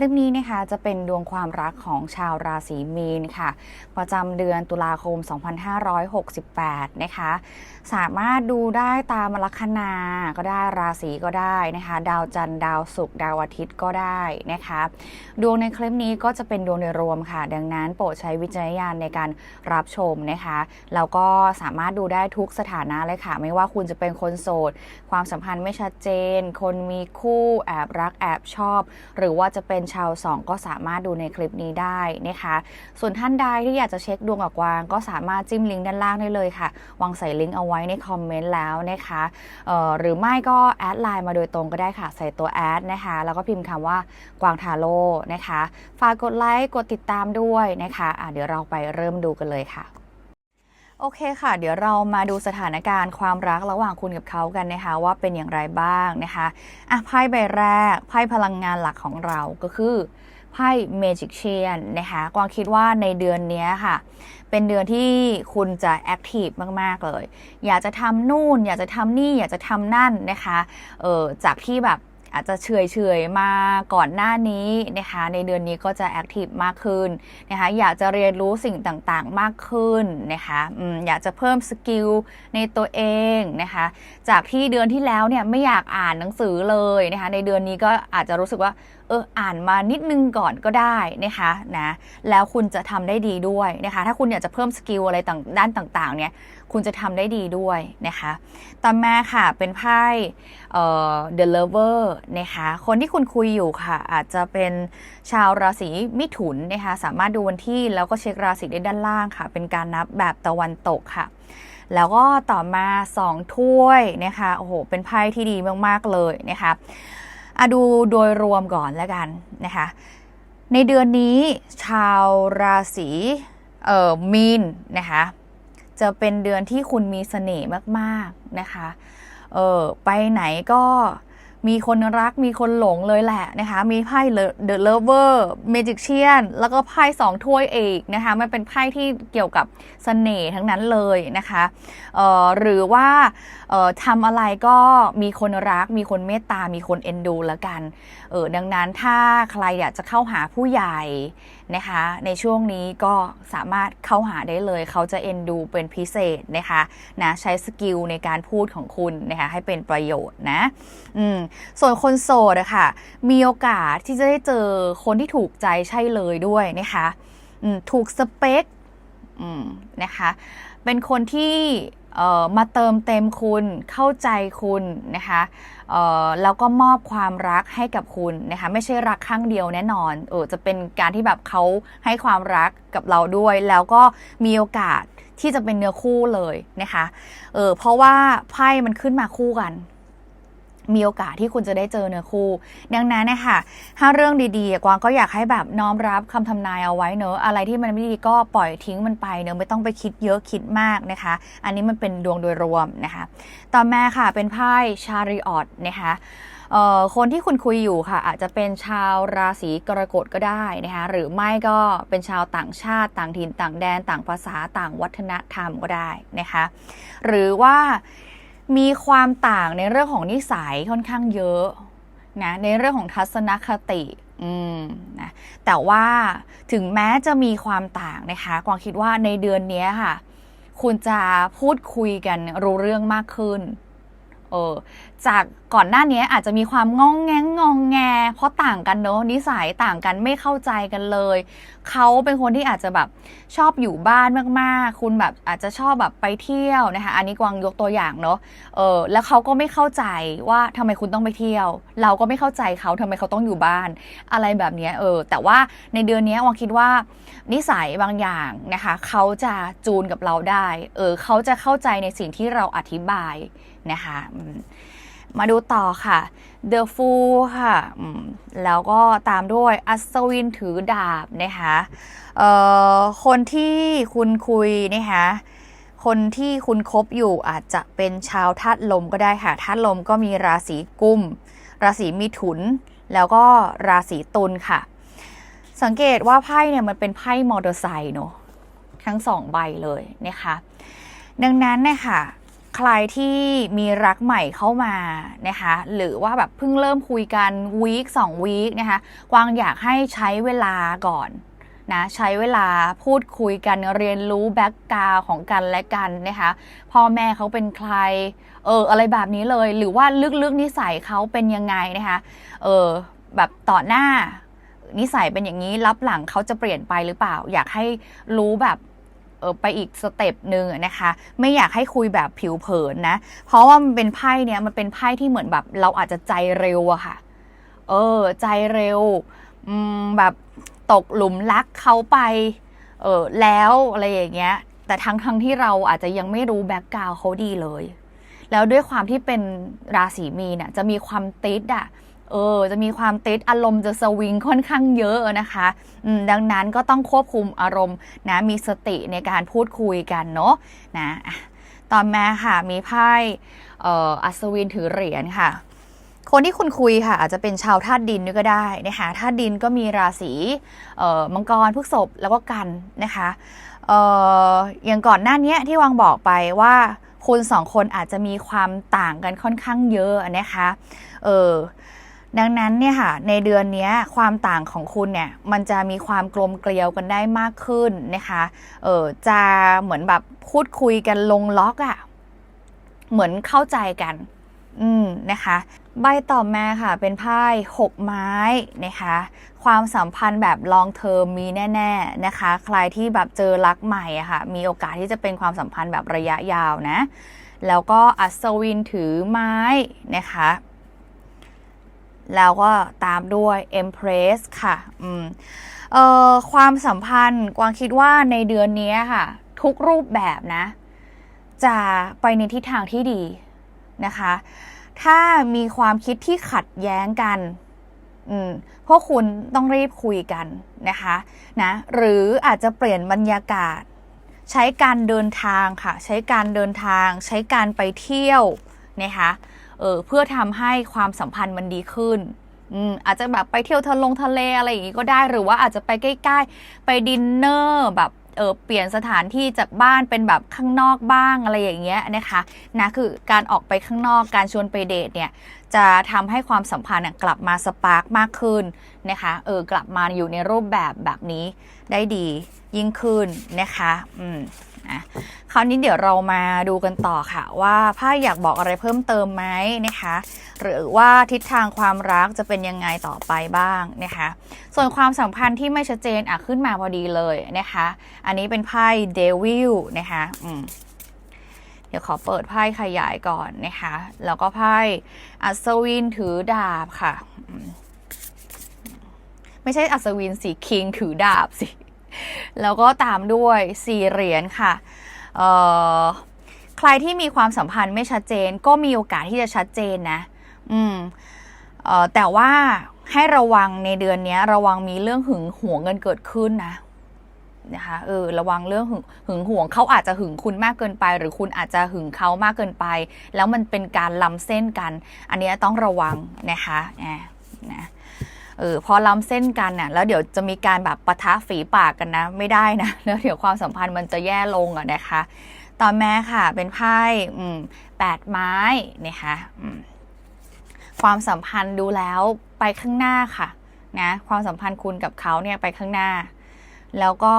คลิปนี้นะคะจะเป็นดวงความรักของชาวราศีมีนค่ะ ประจำเดือนตุลาคม 2568 นะคะ สามารถดูได้ตามลัคนาก็ได้ราศีก็ได้นะคะ ดาวจันทร์ดาวศุกร์ดาวอาทิตย์ก็ได้นะคะ ดวงในคลิปนี้ก็จะเป็นดวงโดยรวมค่ะ ดังนั้นโปรดใช้วิจารณญาณในการรับชมนะคะแล้วก็สามารถดูได้ทุกสถานะเลยค่ะ ไม่ว่าคุณจะเป็นคนโสด ความสัมพันธ์ไม่ชัดเจน คนมีคู่แอบรักแอบชอบ หรือว่าจะเป็นชาวสองก็สามารถดูในคลิปนี้ได้นะคะ ส่วนท่านใดที่อยากจะเช็คดวงกับกวาง ก็สามารถจิ้มลิงก์ด้านล่างได้เลยค่ะ วางใส่ลิงก์เอาไว้ในคอมเมนต์แล้วนะคะหรือไม่ก็แอดไลน์มาโดยตรงก็ได้ค่ะ ใส่ตัวแอดนะคะ แล้วก็พิมพ์คำว่ากวางทาโร่นะคะ ฝากกดไลค์ กดติดตามด้วยนะคะะเดี๋ยวเราไปเริ่มดูกันเลยค่ะ โอเคค่ะ เดี๋ยวเรามาดูสถานการณ์ความรักระหว่างคุณกับเขากันนะคะว่าเป็นอย่างไรบ้างนะคะอะไพ่ใบแรกไพ่พลังงานหลักของเราก็คือไพ่ Magician นะคะกวางคิดว่าในเดือนนี้ค่ะ เป็นเดือนที่คุณจะแอคทีฟมาก ๆ เลย อยากจะทำนู่น อยากจะทำนี่ อยากจะทำนั่นนะคะ เออจากที่แบบ อาจจะเฉยเฉยๆมาก่อนหน้านี้นะคะในเดือนนี้ก็จะแอคทีฟมากขึ้นนะคะอยากจะเรียนรู้สิ่งต่างๆมากขึ้นนะคะออยากจะเพิ่มสกิลในตัวเองนะคะจากที่เดือนที่แล้วเนี่ยไม่อยากอ่านหนังสือเลยนะคะในเดือนนี้ก็อาจจะรู้สึกว่าเอออ่านมานิดนึงก่อนก็ได้นะคะนะแล้วคุณจะทำได้ดีด้วยนะคะถ้าคุณอยากจะเพิ่มสกิลอะไรต่างด้านต่างๆเนี่ย คุณจะทำได้ดีด้วยนะคะต่อมาค่ะเป็นไพ่เอ่อ The Lover นะคะคนที่คุณคุยอยู่ค่ะ อาจจะเป็นชาวราศีมิถุนนะคะสามารถดูวันที่แล้วก็เช็คราศีได้ด้านล่างค่ะ เป็นการนับแบบตะวันตกค่ะแล้วก็ต่อมา 2 ถ้วยนะคะโอ้โหเป็นไพ่ที่ดีมากๆเลยนะคะอะดูโดยรวมก่อนแล้วกันนะคะ ในเดือนนี้ชาวราศีเอ่อมีนนะคะ จะเป็นเดือนที่คุณมีเสน่ห์มากๆนะคะ เออไปไหนก็มีคนรักมีคนหลงเลยแหละนะคะ มีไพ่ The Lover Magician แล้วก็ไพ่สองถ้วยเอกนะคะ มันเป็นไพ่ที่เกี่ยวกับเสน่ห์ทั้งนั้นเลยนะคะเออหรือว่าเออทำอะไรก็มีคนรัก มีคนเมตตา มีคนเอ็นดูแล้วกัน เออดังนั้นถ้าใครอยากจะเข้าหาผู้ใหญ่ นะคะ ในช่วงนี้ก็สามารถเข้าหาได้เลย เขาจะเอ็นดูเป็นพิเศษนะคะนะใช้สกิลในการพูดของคุณนะคะให้เป็นประโยชน์นะอืมส่วนคนโสดอะค่ะมีโอกาสที่จะได้เจอคนที่ถูกใจใช่เลยด้วยนะคะอืมถูกสเปคอืมนะคะเป็นคนที่ มาเติมเต็มคุณเข้าใจคุณนะคะแล้วก็มอบความรักให้กับคุณนะคะไม่ใช่รักครั้งเดียวแน่นอนเออจะเป็นการที่แบบเขาให้ความรักกับเราด้วย แล้วก็มีโอกาสที่จะเป็นเนื้อคู่เลยนะคะเออเพราะว่าไพ่มันขึ้นมาคู่กัน มีโอกาสที่คุณจะได้เจอเนื้อคู่ ดังนั้นนะคะถ้าเรื่องดีๆ กวางก็อยากให้แบบน้อมรับคำทำนายเอาไว้เนอะอะไรที่มันไม่ดีก็ปล่อยทิ้งมันไปเนอะไม่ต้องไปคิดเยอะคิดมากนะคะ อันนี้มันเป็นดวงโดยรวมนะคะ ต่อมาค่ะเป็นไพ่ชาริออตนะคะคนที่คุณคุยอยู่ค่ะ อาจจะเป็นชาวราศีกรกฎก็ได้นะคะหรือไม่ก็เป็นชาวต่างชาติต่างถิ่นต่างแดน ต่างภาษาต่างวัฒนธรรมก็ได้นะคะ หรือว่า มีความต่างในเรื่องของนิสัยค่อนข้างเยอะนะในเรื่องของทัศนคติอืมนะแต่ว่าถึงแม้จะมีความต่างนะคะกวางคิดว่าในเดือนนี้ค่ะ คุณจะพูดคุยกันรู้เรื่องมากขึ้นเออ จากก่อนหน้านี้อาจจะมีความงองแงงงองแง เพราะต่างกันเนอะนิสัยต่างกันไม่เข้าใจกันเลย เขาเป็นคนที่อาจจะแบบชอบอยู่บ้านมากๆ คุณแบบอาจจะชอบแบบไปเที่ยวนะคะอันนี้กวางยกตัวอย่างเนอะเออแล้วเขาก็ไม่เข้าใจว่าทำไมคุณต้องไปเที่ยว เราก็ไม่เข้าใจเขาทำไมเขาต้องอยู่บ้าน อะไรแบบนี้เออ แต่ว่าในเดือนนี้กวางคิดว่านิสัยบางอย่างนะคะเขาจะจูนกับเราได้ เออเขาจะเข้าใจในสิ่งที่เราอธิบายนะคะ มาดูต่อค่ะ The Fool ค่ะ แล้วก็ตามด้วยอัศวินถือดาบนะคะเอ่อคนที่คุณคุยนะคะคนที่คุณคบอยู่อาจจะเป็นชาวธาตุลมก็ได้ค่ะธาตุลมก็มีราศีกุม ราศีมิถุน แล้วก็ราศีตุลค่ะ สังเกตว่าไพ่เนี่ยมันเป็นไพ่มอเตอร์ไซค์เนอะทั้งสองใบเลยนะคะ ดังนั้นเนี่ยค่ะ ใครที่มีรักใหม่เข้ามานะคะหรือว่าแบบเพิ่งเริ่มคุยกันวีคสองวีคนะคะกวางอยากให้ใช้เวลาก่อนนะใช้เวลาพูดคุยกันเรียนรู้แบ็กกราวของกันและกันนะคะพ่อแม่เขาเป็นใครเอออะไรแบบนี้เลย หรือว่าลึกๆนิสัยเขาเป็นยังไงนะคะเออแบบต่อหน้านิสัยเป็นอย่างนี้รับหลังเขาจะเปลี่ยนไปหรือเปล่า อยากให้รู้แบบ ไปอีกสเต็ปหนึ่งนะคะ ไม่อยากให้คุยแบบผิวเผินนะ เพราะว่ามันเป็นไพ่เนี่ยมันเป็นไพ่ที่เหมือนแบบเราอาจจะใจเร็วอะค่ะ เออ ใจเร็วแบบตกหลุมรักเขาไป เออแล้วอะไรอย่างเงี้ย แต่ทั้งทั้งที่เราอาจจะยังไม่รู้แบ็กกราวเขาดีเลย แล้วด้วยความที่เป็นราศีมีนน่ะจะมีความติดอะ เออจะมีความติดอารมณ์จะสวิงค่อนข้างเยอะนะคะดังนั้นก็ต้องควบคุมอารมณ์นะมีสติในการพูดคุยกันเนาะนะอะตอนมาค่ะมีไพ่อัศวินถือเหรียญค่ะ คนที่คุณคุยค่ะ อาจจะเป็นชาวธาตุดินด้วยก็ได้นะคะธาตุดินก็มีราศีมังกรพฤษภแล้วก็กันนะคะอออย่างก่อนหน้านี้ที่วางบอกไปว่าคุณสองคนอาจจะมีความต่างกันค่อนข้างเยอะนะคะ เออ ดังนั้นเนี่ยค่ะในเดือนนี้ความต่างของคุณเนี่ยมันจะมีความกลมเกลียวกันได้มากขึ้นนะคะเออจะเหมือนแบบพูดคุยกันลงล็อกอะ่ะเหมือนเข้าใจกัน อืมนะคะใบต่อมาค่ะเป็นไพ่หกไม้นะคะความสัมพันธ์แบบลองเทอมมีแน่ๆนะคะ ใครที่แบบเจอรักใหม่อะค่ะมีโอกาสที่จะเป็นความสัมพันธ์แบบระยะยาวนะ แล้วก็อัศวินถือไม้นะคะ แล้วก็ตามด้วย Empress ค่ะความสัมพันธ์กวางคิดว่าในเดือนนี้ค่ะ ทุกรูปแบบนะ จะไปในทิศทางที่ดีนะคะ ถ้ามีความคิดที่ขัดแย้งกันพวกคุณต้องรีบคุยกันนะคะนะหรืออาจจะเปลี่ยนบรรยากาศ ใช้การเดินทางค่ะ ใช้การเดินทาง ใช้การไปเที่ยวนะคะ เออเพื่อทำให้ความสัมพันธ์มันดีขึ้นอืมอาจจะแบบไปเที่ยวทะลงทะเลอะไรอย่างงี้ก็ได้หรือว่าอาจจะไปใกล้ๆ ไปดินเนอร์แบบเออเปลี่ยนสถานที่จากบ้านเป็นแบบข้างนอกบ้างอะไรอย่างเงี้ยนะคะนะคือการออกไปข้างนอกการชวนไปเดทเนี่ยจะทำให้ความสัมพันธ์กลับมาสปาร์กมากขึ้นนะคะเออกลับมาอยู่ในรูปแบบแบบนี้ได้ดียิ่งขึ้นนะคะอืมะคราวนี้เดี๋ยวเรามาดูกันต่อค่ะ ว่าไพ่อยากบอกอะไรเพิ่มเติมไหมนะคะ หรือว่าทิศทางความรักจะเป็นยังไงต่อไปบ้างนะคะ ส่วนความสัมพันธ์ที่ไม่ชัดเจนอะขึ้นมาพอดีเลยนะคะ อันนี้เป็นไพ่เดวิลนะคะอืมเดี๋ยวขอเปิดไพ่ขยายก่อนนะคะ แล้วก็ไพ่อัศวินถือดาบค่ะ ไม่ใช่อัศวินสีคิงถือดาบสิ แล้วก็ตามด้วยสี่เหรียญค่ะใครที่มีความสัมพันธ์ไม่ชัดเจน ก็มีโอกาสที่จะชัดเจนนะ อืมออแต่ว่าให้ระวังในเดือนนี้ระวังมีเรื่องหึงหวงกันเกิดขึ้นนะนะคะเออระวังเรื่องหึงหึงหวงเขาอาจจะหึงคุณมากเกินไป หรือคุณอาจจะหึงเขามากเกินไป แล้วมันเป็นการล้ำเส้นกัน อันนี้ต้องระวังนะคะแอบนะ เออพอล้ำเส้นกันน่ะแล้วเดี๋ยวจะมีการแบบปะทะฝีปากกันนะ ไม่ได้นะแล้วเดี๋ยวความสัมพันธ์มันจะแย่ลงอะนะคะ ต่อมาค่ะเป็นไพ่แปดไม้นะคะความสัมพันธ์ดูแล้วไปข้างหน้าค่ะนะความสัมพันธ์คุณกับเขาเนี่ยไปข้างหน้า แล้วก็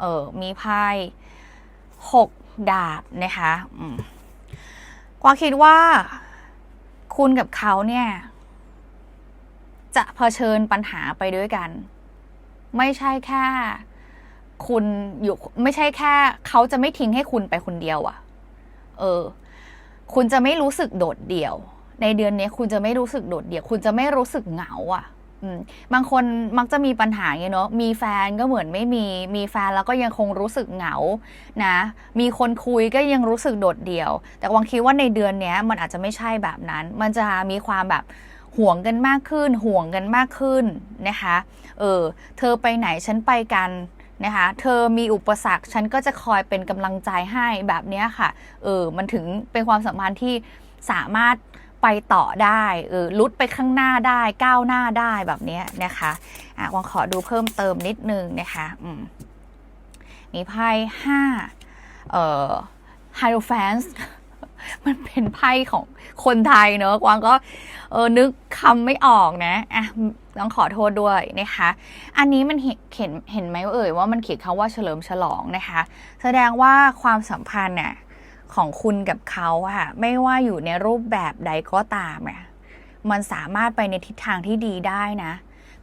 เออมีไพ่หกดาบนะคะอืมกวางคิดว่าคุณกับเขาเนี่ย จะเผชิญปัญหาไปด้วยกัน ไม่ใช่แค่ คุณอยู่ไม่ใช่แค่ เขาจะไม่ทิ้งให้คุณไปคนเดียวอะ่ะ เออ คุณจะไม่รู้สึกโดดเดี่ยว ในเดือนนี้คุณจะไม่รู้สึกโดดเดี่ยว คุณจะไม่รู้สึกเหงาอะอืมบางคนมักจะมีปัญหาไงเนาะ มีแฟนก็เหมือนไม่มี มีแฟนแล้วก็ยังคงรู้สึกเหงา นะ มีคนคุยก็ยังรู้สึกโดดเดี่ยว แต่วังคิดว่าในเดือนนี้มันอาจจะไม่ใช่แบบนั้น มันจะมีความแบบ ห่วงกันมากขึ้น ห่วงกันมากขึ้นนะคะ เออ เธอไปไหนฉันไปกันนะคะ เธอมีอุปสรรคฉันก็จะคอยเป็นกำลังใจให้แบบเนี้ยค่ะ เออ มันถึงเป็นความสัมพันธ์ที่สามารถไปต่อได้เออลุดไปข้างหน้าได้ก้าวหน้าได้แบบนี้นะคะอะวังขอดูเพิ่มเติมนิดนึงนะคะอืมมีไพ่ห้าเอ่อไฮโรแฟนส์ มันเป็นไพ่ของคนไทยเนอะกวางก็เออนึกคำไม่ออกนะอะต้องขอโทษด้วยนะคะ อันนี้มันเห็นเห็นไหมเอ่ยว่ามันเขียนคำว่าเฉลิมฉลองนะคะ แสดงว่าความสัมพันธ์น่ะของคุณกับเขาค่ะไม่ว่าอยู่ในรูปแบบใดก็ตามอะมันสามารถไปในทิศทางที่ดีได้นะ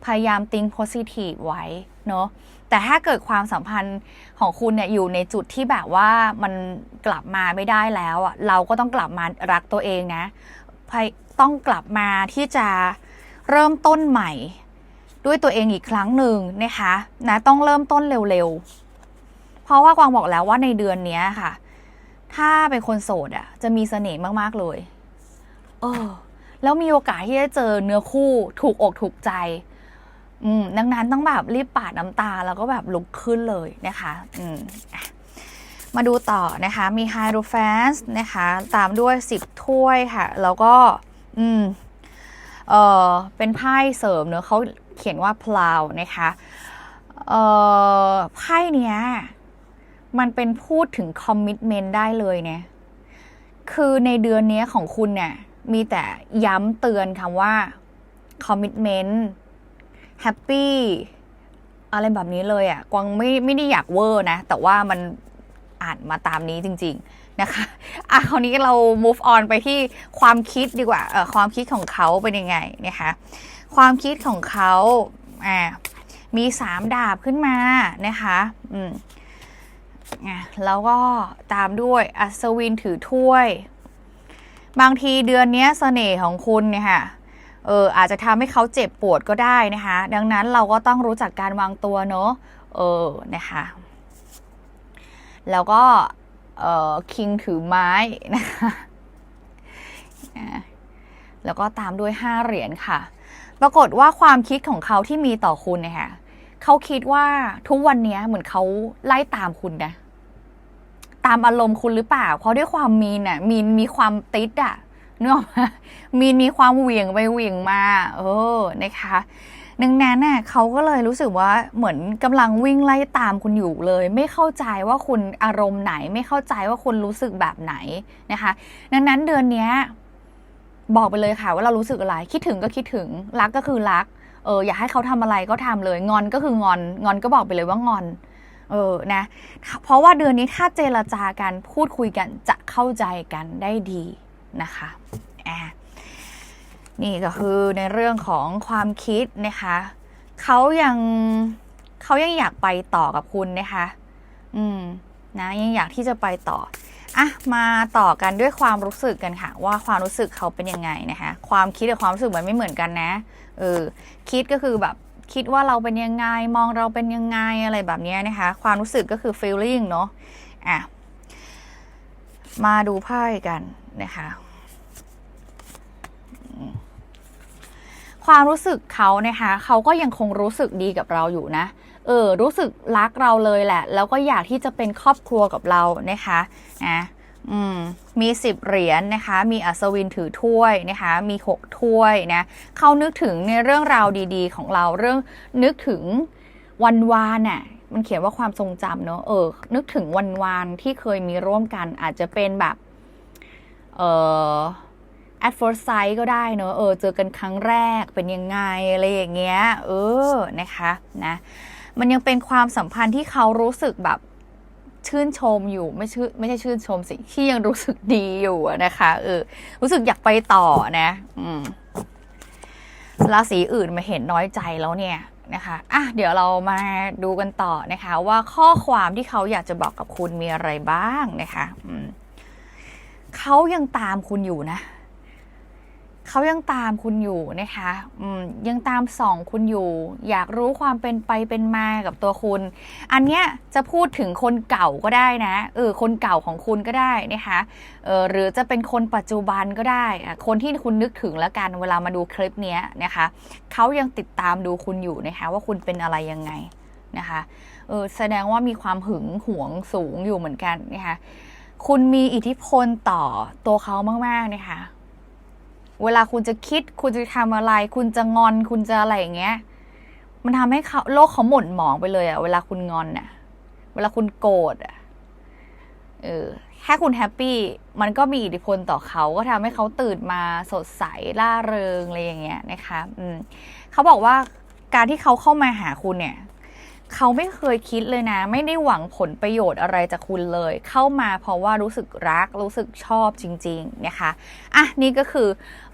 พยายาม think positive ไว้ เนาะแต่ถ้าเกิดความสัมพันธ์ของคุณเนี่ยอยู่ในจุดที่แบบว่ามันกลับมาไม่ได้แล้วอะเราก็ต้องกลับมารักตัวเองนะต้องกลับมาที่จะเริ่มต้นใหม่ ด้วยตัวเองอีกครั้งหนึ่งนะคะนะต้องเริ่มต้นเร็วๆ เพราะว่ากวางบอกแล้วว่าในเดือนนี้ค่ะ ถ้าเป็นคนโสดอะจะมีเสน่ห์มากๆเลยเออแล้วมีโอกาสที่จะเจอเนื้อคู่ถูกอกถูกใจ อืมดังนั้นต้องแบบรีบปาดน้ำตาแล้วก็แบบลุกขึ้นเลยนะคะอืมมาดูต่อนะคะ มี h i e r o p h a n t นะคะ ตามด้วย 10 ถ้วยค่ะ แล้วก็ อืม เออเป็นไพ่เสริมเนอะเขาเขียนว่า plow นะคะ เออไพ่เนี้ย มันเป็นพูดถึง commitment ได้เลยเนี่ย คือในเดือนนี้ของคุณเนี่ย มีแต่ย้ำเตือนคำว่า commitment แฮปปี้อะไรแบบนี้เลยอะ่ะ กวางไม่ไม่ได้อยากเวอร์นะ แต่ว่ามันอ่านมาตามนี้จริง ๆนะคะ อะคราวนี้เรา move on ไปที่ความคิดดีกว่า เออความคิดของเขาเป็นยังไงนะคะ ความคิดของเขาอ่ามีสามดาบขึ้นมานะคะ อืมแล้วก็ตามด้วยอัศวินถือถ้วย บางทีเดือนนี้เสน่ห์ของคุณเนี่ยค่ะ เอออาจจะทำให้เขาเจ็บปวดก็ได้นะคะ ดังนั้นเราก็ต้องรู้จักการวางตัวเนอะเออนะคะแล้วก็เออคิงถือไม้นะคะแล้วก็ตามด้วยห้าเหรียญค่ะ ปรากฏว่าความคิดของเขาที่มีต่อคุณเนี่ยค่ะเขาคิดว่าทุกวันนี้เหมือนเขาไล่ตามคุณนะ ตามอารมณ์คุณหรือเปล่า เพราะด้วยความมีนอะมีนมีความติดอะ เนื้ออกไหมมีนมีความเหวี่ยงไปเหวี่ยงมา เออนะคะดังนั้นน่ะเขาก็เลยรู้สึกว่าเหมือนกำลังวิ่งไล่ตามคุณอยู่เลย ไม่เข้าใจว่าคุณอารมณ์ไหน ไม่เข้าใจว่าคุณรู้สึกแบบไหนนะคะ ดังนั้นเดือนเนี้ยบอกไปเลยค่ะ ว่าเรารู้สึกอะไร คิดถึงก็คิดถึงรักก็คือรัก เอออยากให้เขาทำอะไรก็ทำเลย งอนก็คืองอน งอนก็บอกไปเลยว่างอน เออนะ เพราะว่าเดือนนี้ถ้าเจรจากันพูดคุยกันจะเข้าใจกันได้ดี นะคะอะนี่ก็คือในเรื่องของความคิดนะคะเขายังเขายังอยากไปต่อกับคุณนะคะ อืมนะยังอยากที่จะไปต่ออะมาต่อกันด้วยความรู้สึกกันค่ะ ว่าความรู้สึกเขาเป็นยังไงนะคะความคิดกับความรู้สึกมันไม่เหมือนกันนะเออคิดก็คือแบบคิดว่าเราเป็นยังไงมองเราเป็นยังไงอะไรแบบนี้นะคะ ความรู้สึกก็คือ feeling เนาะอะ มาดูไพ่กันนะคะ ความรู้สึกเขานะคะเขาก็ยังคงรู้สึกดีกับเราอยู่นะ เออ รู้สึกรักเราเลยแหละ แล้วก็อยากที่จะเป็นครอบครัวกับเรานะคะนะอืมมีสิบเหรียญนนะคะ มีอัศวินถือถ้วยนะคะ มีหกถ้วยนะเขานึกถึงในเรื่องราวดี ๆ ของเราเรื่องนึกถึงวันวานน่ะ มันเขียนว่าความทรงจำเนอะเออ นึกถึงวันวานที่เคยมีร่วมกัน อาจจะเป็นแบบ เออ at first sight ก็ได้เนอะเออ เจอกันครั้งแรกเป็นยังไง อะไรอย่างเงี้ย เออ นะคะนะ มันยังเป็นความสัมพันธ์ที่เขารู้สึกแบบชื่นชมอยู่ไม่ชื่อไม่ใช่ชื่นชมสิที่ยังรู้สึกดีอยู่นะคะเออรู้สึกอยากไปต่อนะ อืมราศีอื่นมาเห็นน้อยใจแล้วเนี่ย นะคะอะเดี๋ยวเรามาดูกันต่อนะคะว่าข้อความที่เขาอยากจะบอกกับคุณมีอะไรบ้างนะคะเขายังตามคุณอยู่นะ เขายังตามคุณอยู่นะคะยังตามส่องคุณอยู่ อยากรู้ความเป็นไปเป็นมากับตัวคุณ อันเนี้ยจะพูดถึงคนเก่าก็ได้นะเออคนเก่าของคุณก็ได้นะคะเออหรือจะเป็นคนปัจจุบันก็ได้ คนที่คุณนึกถึงแล้วกันเวลามาดูคลิปเนี้ยนะคะเขายังติดตามดูคุณอยู่นะคะว่าคุณเป็นอะไรยังไงนะคะเออแสดงว่ามีความหึงหวงสูงอยู่เหมือนกันนะคะคุณมีอิทธิพลต่อตัวเขามากๆนะคะ เวลาคุณจะคิด คุณจะทำอะไร คุณจะงอน คุณจะอะไรอย่างเงี้ย มันทำให้เขาโลกเขาหม่นหมองไปเลยอะเวลาคุณงอนอะเวลาคุณโกรธอะเออแค่คุณแฮปปี้มันก็มีอิทธิพลต่อเขาก็ทำให้เขาตื่นมาสดใสล่าเริงอะไรอย่างเงี้ยนะคะ อืมเขาบอกว่าการที่เขาเข้ามาหาคุณเนี่ย เขาไม่เคยคิดเลยนะ ไม่ได้หวังผลประโยชน์อะไรจากคุณเลย เข้ามาเพราะว่ารู้สึกรักรู้สึกชอบจริง ๆ นะคะอะนี่ก็คือ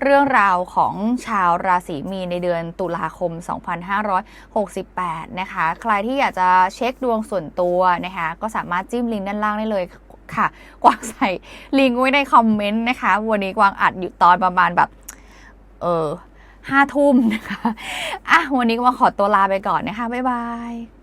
เรื่องราวของชาวราศีมีในเดือนตุลาคม 2568 นะคะ ใครที่อยากจะเช็คดวงส่วนตัวนะคะ ก็สามารถจิ้มลิงก์ด้านล่างได้เลยค่ะ กวางใส่ลิงก์ไว้ในคอมเมนต์นะคะ วันนี้กวางอัดอยู่ตอนประมาณแบบ เออห้าทุ่มนะคะ อะ วันนี้ก็มาขอตัวลาไปก่อนนะคะ บ๊ายบาย